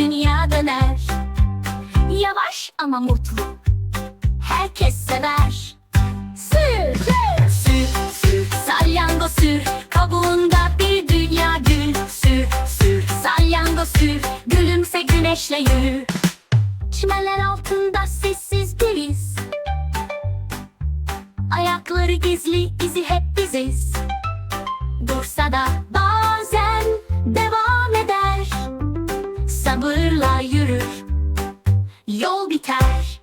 dünya döner. Yavaş ama mutlu. Herkes sever. Sür, sür, sür, sür. salyango sür. Kabuğunda bir dünya gül. Sür, sür, salyango sür. Gülümse güneşle yürü. Çimenler altında sessiz biriz Ayakları gizli, izi hep biziz. yürür. Yol biter.